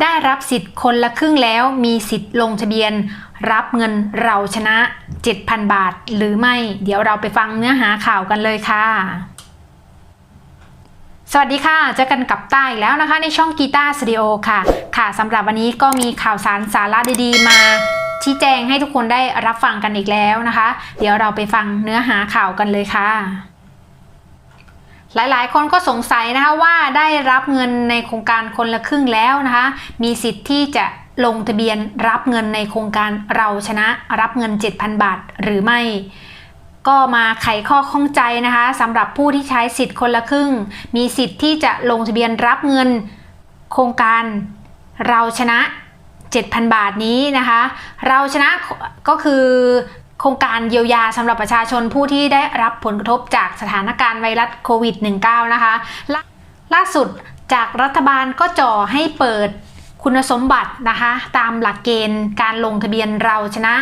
ได้รับสิทธิ์คนละครึ่งแล้วมีสิทธิ์ลงทะเบียน รับเงินเราชนะ 7,000 บาท หรือไม่ เดี๋ยวเราไปฟังเนื้อหาข่าวกันเลยค่ะสวัสดีค่ะ เจอกันกับต้าอีกแล้วนะคะ ในช่องกีตาร์สตูดิโอค่ะ ค่ะสำหรับวันนี้ก็มีข่าวสารสาระดีๆ มาชี้แจงให้ทุกคนได้รับฟังกันอีกแล้วนะคะ เดี๋ยวเราไปฟังเนื้อหาข่าวกันเลยค่ะ หลายๆ คนก็สงสัยนะคะว่าได้รับเงินในโครงการคนละครึ่งแล้วนะคะ มีสิทธิ์ที่จะลงทะเบียนรับเงินในโครงการเราชนะรับเงิน 7,000 บาทหรือไม่ ก็มาไขข้อข้องใจนะคะสำหรับผู้ที่ใช้สิทธิ์คนละครึ่ง มีสิทธิ์ที่จะลงทะเบียนรับเงินโครงการเราชนะ 7,000 บาทนี้นะคะ เราชนะก็คือ โครงการเยียวยาสำหรับประชาชนผู้ที่ได้รับผลกระทบจากสถานการณ์ไวรัสโควิด -19 นะคะล่าล่าสุดจากรัฐบาลก็จ่อให้เปิดคุณสมบัตินะคะ ตามหลักเกณฑ์การลงทะเบียนเราชนะ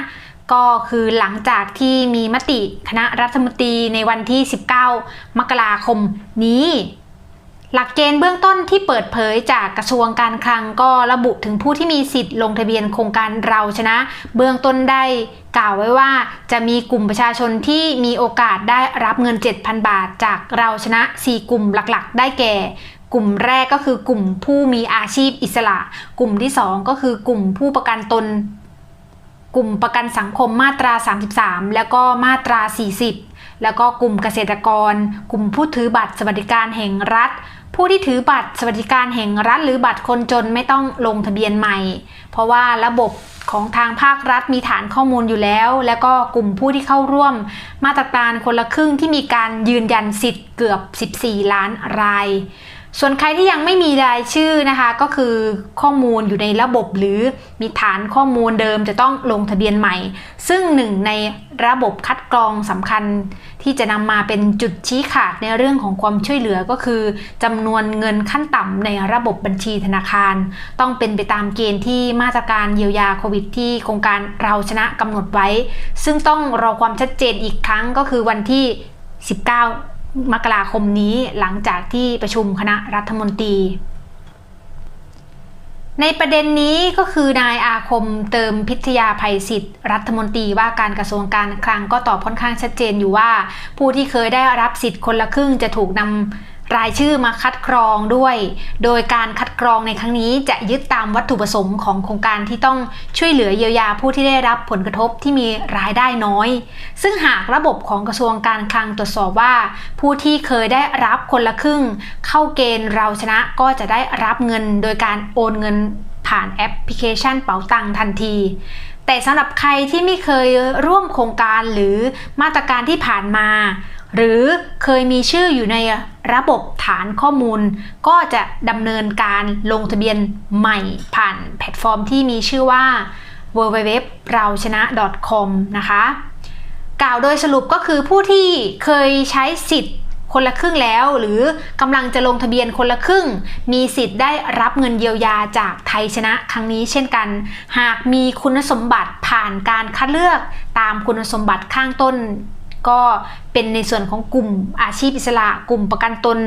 ก็คือหลังจากที่มีมติคณะรัฐมนตรีในวันที่ 19 มกราคมนี้ หลักเกณฑ์เบื้องต้นที่เปิดเผยจากกระทรวงการคลังก็ระบุถึงผู้ที่มีสิทธิ์ลงทะเบียนโครงการเราชนะ เบื้องต้นได้กล่าวไว้ว่าจะมีกลุ่มประชาชนที่มีโอกาสได้รับเงิน 7,000 บาท จากเราชนะ 4 กลุ่มหลักๆ ได้แก่ กลุ่มแรกก็คือกลุ่มผู้มีอาชีพอิสระ กลุ่มที่ 2 ก็คือกลุ่มผู้ประกันตน กลุ่มประกันสังคมมาตรา 33 แล้วก็มาตรา 40แล้วก็กลุ่มเกษตรกร กลุ่มผู้ถือบัตรสวัสดิการแห่งรัฐ ผู้ที่ถือบัตรสวัสดิการแห่งรัฐหรือบัตรคนจนไม่ต้องลงทะเบียนใหม่ เพราะว่าระบบของทางภาครัฐมีฐานข้อมูลอยู่แล้ว แล้วก็กลุ่มผู้ที่เข้าร่วม มาตรการคนละครึ่งที่มีการยืนยันสิทธิ์เกือบ 14 ล้านราย ส่วนใครที่ยังไม่มีรายชื่อนะคะ ก็คือข้อมูลอยู่ในระบบหรือมีฐานข้อมูลเดิมจะต้องลงทะเบียนใหม่ ซึ่งหนึ่งในระบบคัดกรองสำคัญที่จะนำมาเป็นจุดชี้ขาดในเรื่องของความช่วยเหลือก็คือจำนวนเงินขั้นต่ำในระบบบัญชีธนาคาร ต้องเป็นไปตามเกณฑ์ที่มาตรการเยียวยาโควิดที่โครงการเราชนะกำหนดไว้ ซึ่งต้องรอความชัดเจนอีกครั้งก็คือวันที่ 19 มกราคมนี้หลังจากที่ประชุมคณะรัฐมนตรี ในประเด็นนี้ก็คือนายอาคมเติมพิทยาภัยสิทธิ์ รัฐมนตรีว่าการกระทรวงการคลังก็ตอบค่อนข้างชัดเจนอยู่ว่า ผู้ที่เคยได้รับสิทธิ์คนละครึ่งจะถูกนำ รายชื่อมาคัดกรองด้วย โดยการคัดกรองในครั้งนี้จะยึดตามวัตถุประสงค์ของโครงการที่ต้องช่วยเหลือเยียวยาผู้ที่ได้รับผลกระทบที่มีรายได้น้อย ซึ่งหากระบบของกระทรวงการคลังตรวจสอบว่า ผู้ที่เคยได้รับคนละครึ่ง เข้าเกณฑ์เราชนะก็จะได้รับเงิน โดยการโอนเงินผ่านแอปพลิเคชันเป๋าตังทันทีแต่สำหรับใครที่ไม่เคยร่วมโครงการหรือมาตรการที่ผ่านมา หรือเคยมีชื่ออยู่ในระบบฐานข้อมูล ก็จะดำเนินการลงทะเบียนใหม่ผ่านแพลตฟอร์มที่มีชื่อว่า www เราชนะ .com นะคะ กล่าวโดยสรุปก็คือผู้ที่เคยใช้สิทธิ์คนละครึ่งแล้ว หรือกำลังจะลงทะเบียนคนละครึ่ง มีสิทธิ์ได้รับเงินเยียวยาจากไทยชนะครั้งนี้เช่นกัน หากมีคุณสมบัติผ่านการคัดเลือกตามคุณสมบัติข้างต้น ก็เป็นในส่วนของกลุ่มอาชีพอิสระ กลุ่มประกันตน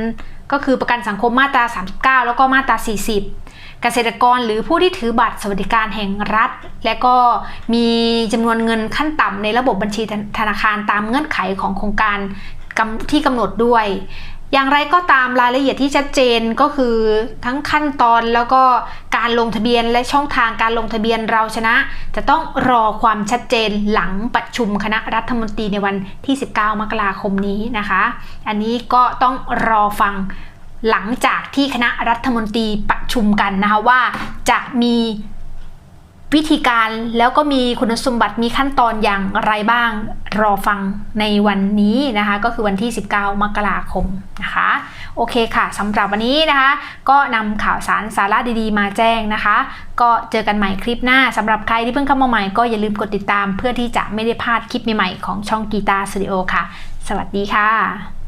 ก็คือประกันสังคมมาตรา 39 แล้วก็มาตรา 40 เกษตรกรหรือผู้ที่ถือบัตรสวัสดิการแห่งรัฐ และก็มีจำนวนเงินขั้นต่ำในระบบบัญชีธนาคารตามเงื่อนไขของโครงการที่กำหนดด้วย อย่างไรก็ตามรายละเอียดที่ชัดเจนก็คือทั้งขั้นตอนแล้วก็ การลงทะเบียนและช่องทางการลงทะเบียนเราชนะ จะต้องรอความชัดเจนหลังประชุมคณะรัฐมนตรีในวันที่ 19 มกราคมนี้นะคะ อันนี้ก็ต้องรอฟังหลังจากที่คณะรัฐมนตรีประชุมกันนะคะว่าจะมี วิธีการแล้วก็มีคุณสมบัติมีขั้นตอนอย่างไรบ้างรอฟังในวันนี้นะคะ ก็คือวันที่ 19 มกราคมนะคะ โอเคค่ะสำหรับวันนี้นะคะ ก็นำข่าวสารสาระดีๆ มาแจ้งนะคะ ก็เจอกันใหม่คลิปหน้าสำหรับใครที่เพิ่งเข้ามาใหม่ก็อย่าลืมกดติดตามเพื่อที่จะไม่ได้พลาดคลิปใหม่ๆของช่องกีตาร์สตูดิโอค่ะ สวัสดีค่ะ